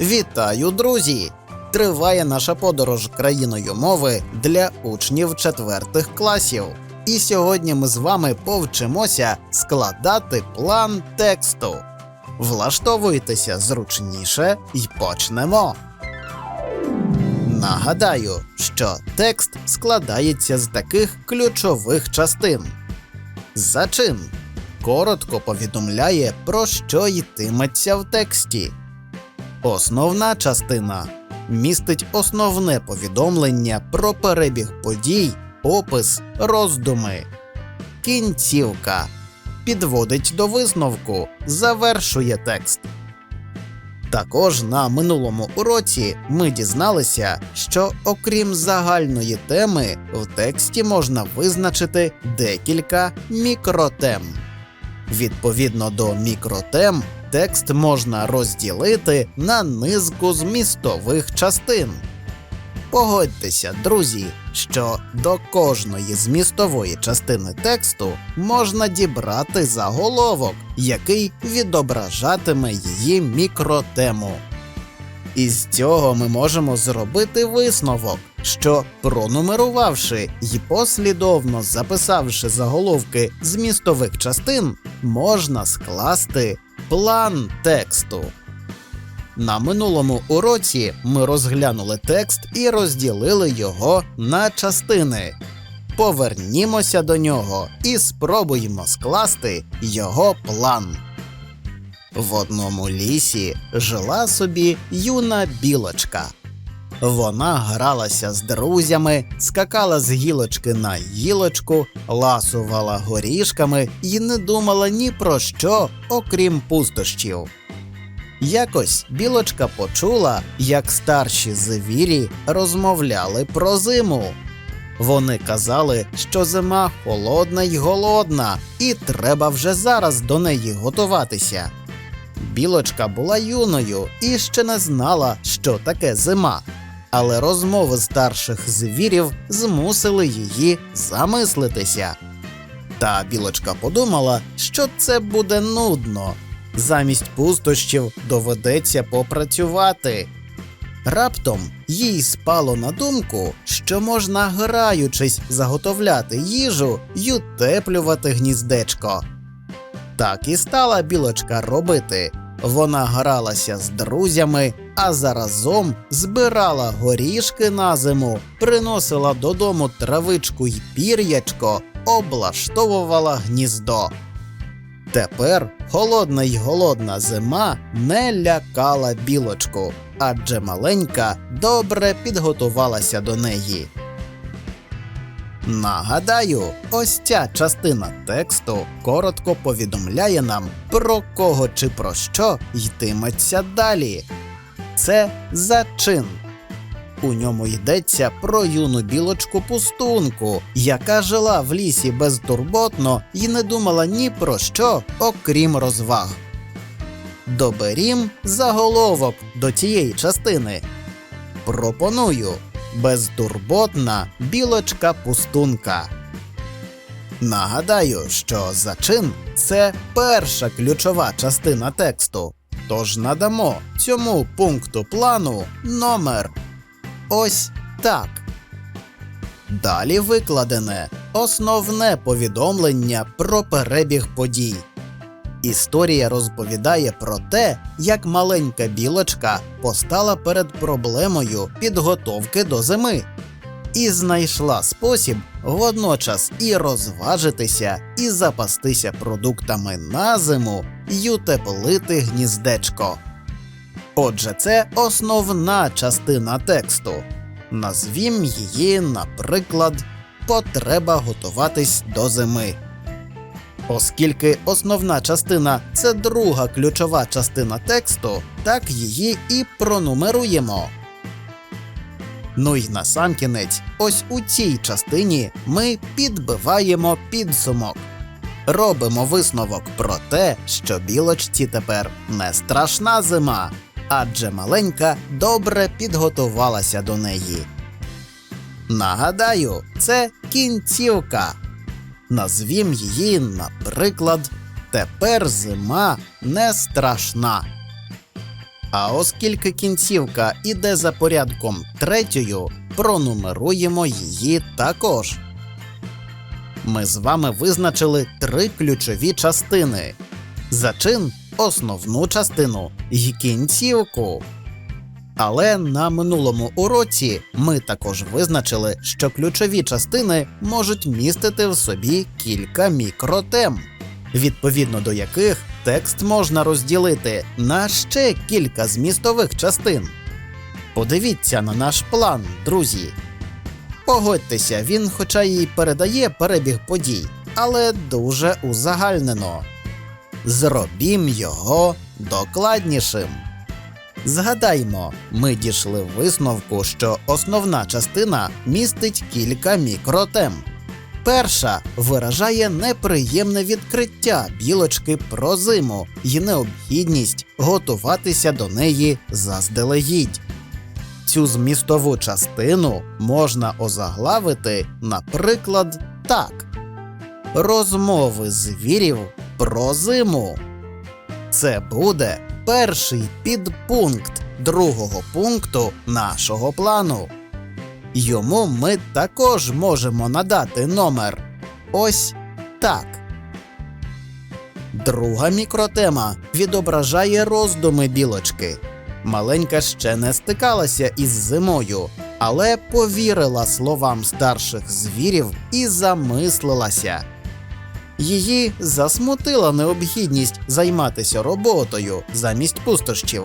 Вітаю, друзі! Триває наша подорож країною мови для учнів четвертих класів. І сьогодні ми з вами повчимося складати план тексту. Влаштовуйтеся зручніше і почнемо. Нагадаю, що текст складається з таких ключових частин. Зачин коротко повідомляє, про що йтиметься в тексті. Основна частина містить основне повідомлення про перебіг подій, опис, роздуми. Кінцівка підводить до висновку, завершує текст. Також на минулому уроці ми дізналися, що окрім загальної теми, в тексті можна визначити декілька мікротем. Відповідно до мікротем, текст можна розділити на низку змістових частин. Погодьтеся, друзі, що до кожної змістової частини тексту можна дібрати заголовок, який відображатиме її мікротему. Із цього ми можемо зробити висновок, що пронумерувавши і послідовно записавши заголовки змістових частин, можна скласти план тексту. На минулому уроці ми розглянули текст і розділили його на частини. Повернімося до нього і спробуємо скласти його план. В одному лісі жила собі юна білочка. Вона гралася з друзями, скакала з гілочки на гілочку, ласувала горішками і не думала ні про що, окрім пустощів. Якось білочка почула, як старші звірі розмовляли про зиму. Вони казали, що зима холодна й голодна, і треба вже зараз до неї готуватися. Білочка була юною і ще не знала, що таке зима, але розмови старших звірів змусили її замислитися. Та білочка подумала, що це буде нудно. Замість пустощів доведеться попрацювати. Раптом їй спало на думку, що можна, граючись, заготовляти їжу й утеплювати гніздечко. Так і стала білочка робити. Вона гралася з друзями, а заразом збирала горішки на зиму, приносила додому травичку й пір'ячко, облаштовувала гніздо. Тепер холодна й голодна зима не лякала білочку, адже маленька добре підготувалася до неї. Нагадаю, ось ця частина тексту коротко повідомляє нам, про кого чи про що йтиметься далі. Це зачин. У ньому йдеться про юну білочку пустунку, яка жила в лісі безтурботно і не думала ні про що, окрім розваг. Доберім заголовок до цієї частини. Пропоную безтурботна білочка пустунка. Нагадаю, що зачин це перша ключова частина тексту. Тож надамо цьому пункту плану номер ось так. Далі викладене основне повідомлення про перебіг подій. Історія розповідає про те, як маленька білочка постала перед проблемою підготовки до зими і знайшла спосіб водночас і розважитися, і запастися продуктами на зиму, й утеплити гніздечко. Отже, це основна частина тексту. Назвім її, наприклад, Потреба готуватись до зими. Оскільки основна частина це друга ключова частина тексту, так її і пронумеруємо. Ну й насамкінець, ось у цій частині ми підбиваємо підсумок. Робимо висновок про те, що білочці тепер не страшна зима, адже маленька добре підготувалася до неї. Нагадаю, це кінцівка. Назвім її, наприклад, Тепер зима не страшна. А оскільки кінцівка іде за порядком третьою, пронумеруємо її також. Ми з вами визначили три ключові частини: зачин, основну частину і кінцівку. Але на минулому уроці ми також визначили, що ключові частини можуть містити в собі кілька мікротем, відповідно до яких текст можна розділити на ще кілька змістових частин. Подивіться на наш план, друзі. Погодьтеся, він, хоча й передає перебіг подій, але дуже узагальнено. Зробім його докладнішим. Згадаймо, ми дійшли висновку, що основна частина містить кілька мікротем. Перша виражає неприємне відкриття білочки про зиму і необхідність готуватися до неї заздалегідь. Цю змістову частину можна озаглавити, наприклад, так: Розмови звірів про зиму. Це буде перший підпункт другого пункту нашого плану. Йому ми також можемо надати номер. Ось так. Друга мікротема відображає роздуми білочки. Маленька ще не стикалася із зимою, але повірила словам старших звірів і замислилася. Її засмутила необхідність займатися роботою замість пустощів.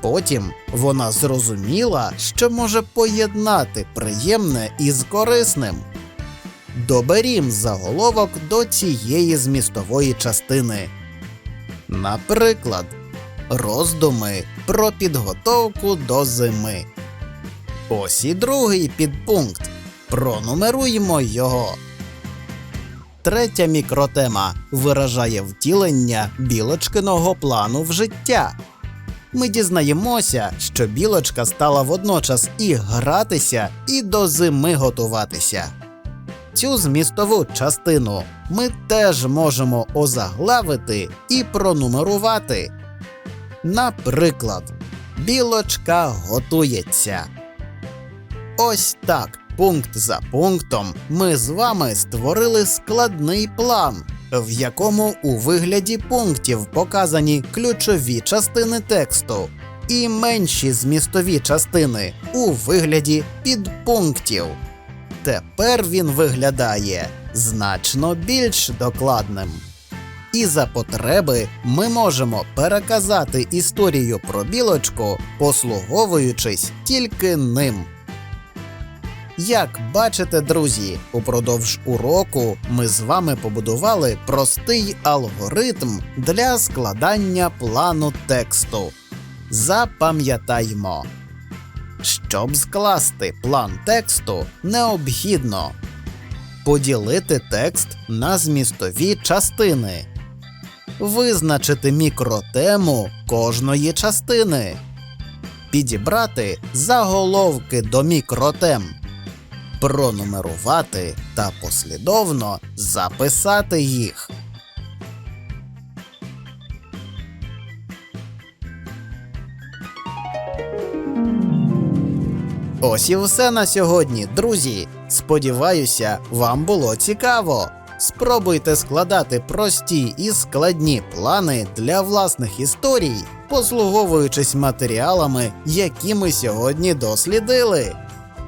Потім вона зрозуміла, що може поєднати приємне із корисним. Доберім заголовок до цієї змістової частини. Наприклад, роздуми про підготовку до зими. Ось і другий підпункт. Пронумеруємо його. Третя мікротема виражає втілення білочкиного плану в життя. Ми дізнаємося, що білочка стала водночас і гратися, і до зими готуватися. Цю змістову частину ми теж можемо озаглавити і пронумерувати. Наприклад, білочка готується. Ось так, пункт за пунктом, ми з вами створили складний план, в якому у вигляді пунктів показані ключові частини тексту і менші змістові частини у вигляді підпунктів. Тепер він виглядає значно більш докладним. І за потреби ми можемо переказати історію про білочку, послуговуючись тільки ним. Як бачите, друзі, упродовж уроку ми з вами побудували простий алгоритм для складання плану тексту. Запам'ятаймо, щоб скласти план тексту, необхідно поділити текст на змістові частини, визначити мікротему кожної частини, підібрати заголовки до мікротем пронумерувати та послідовно записати їх. Ось і все на сьогодні, друзі. Сподіваюся, вам було цікаво. Спробуйте складати прості і складні плани для власних історій, послуговуючись матеріалами, які ми сьогодні дослідили.